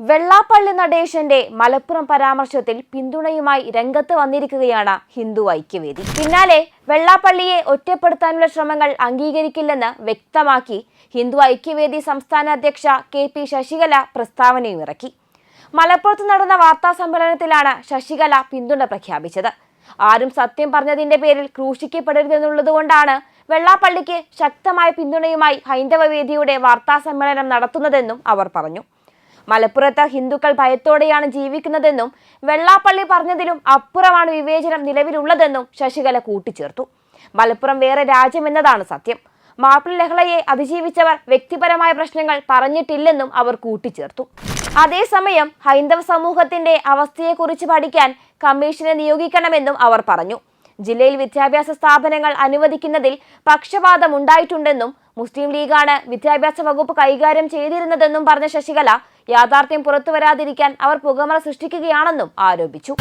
വെള്ളാപ്പള്ളി നടേശന്റെ മലപ്പുറം പരാമർശത്തിൽ പിന്തുണയുമായി രംഗത്ത് വന്നിരിക്കുകയാണ് ഹിന്ദു ഐക്യവേദി. പിന്നാലെ വെള്ളാപ്പള്ളിയെ ഒറ്റപ്പെടുത്താനുള്ള ശ്രമങ്ങൾ അംഗീകരിക്കില്ലെന്ന് വ്യക്തമാക്കി ഹിന്ദു ഐക്യവേദി സംസ്ഥാന അധ്യക്ഷ കെ പി ശശികല പ്രസ്താവനയും ഇറക്കി. മലപ്പുറത്ത് നടന്ന വാർത്താ സമ്മേളനത്തിലാണ് ശശികല പിന്തുണ പ്രഖ്യാപിച്ചത്. ആരും സത്യം പറഞ്ഞതിന്റെ പേരിൽ ക്രൂശിക്കപ്പെടരുതെന്നുള്ളതുകൊണ്ടാണ് വെള്ളാപ്പള്ളിക്ക് ശക്തമായ പിന്തുണയുമായി ഹൈന്ദവ വേദിയുടെ വാർത്താ സമ്മേളനം നടത്തുന്നതെന്നും അവർ പറഞ്ഞു. മലപ്പുറത്ത് ഹിന്ദുക്കൾ ഭയത്തോടെയാണ് ജീവിക്കുന്നതെന്നും വെള്ളാപ്പള്ളി പറഞ്ഞതിലും അപ്പുറമാണ് വിവേചനം നിലവിലുള്ളതെന്നും ശശികല കൂട്ടിച്ചേർത്തു. മലപ്പുറം വേറെ രാജ്യമെന്നതാണ് സത്യം. മാപ്പിള ലഹളയെ അതിജീവിച്ചവർ വ്യക്തിപരമായ പ്രശ്നങ്ങൾ പറഞ്ഞിട്ടില്ലെന്നും അവർ കൂട്ടിച്ചേർത്തു. അതേസമയം ഹൈന്ദവ സമൂഹത്തിന്റെ അവസ്ഥയെക്കുറിച്ച് പഠിക്കാൻ കമ്മീഷനെ നിയോഗിക്കണമെന്നും അവർ പറഞ്ഞു. ജില്ലയിൽ വിദ്യാഭ്യാസ സ്ഥാപനങ്ങൾ അനുവദിക്കുന്നതിൽ പക്ഷപാതം ഉണ്ടായിട്ടുണ്ടെന്നും മുസ്ലിം ലീഗാണ് വിദ്യാഭ്യാസ വകുപ്പ് കൈകാര്യം ചെയ്തിരുന്നതെന്നും പറഞ്ഞ ശശികല യാഥാർത്ഥ്യം പുറത്തുവരാതിരിക്കാൻ അവർ പുകമറ സൃഷ്ടിക്കുകയാണെന്നും ആരോപിച്ചു.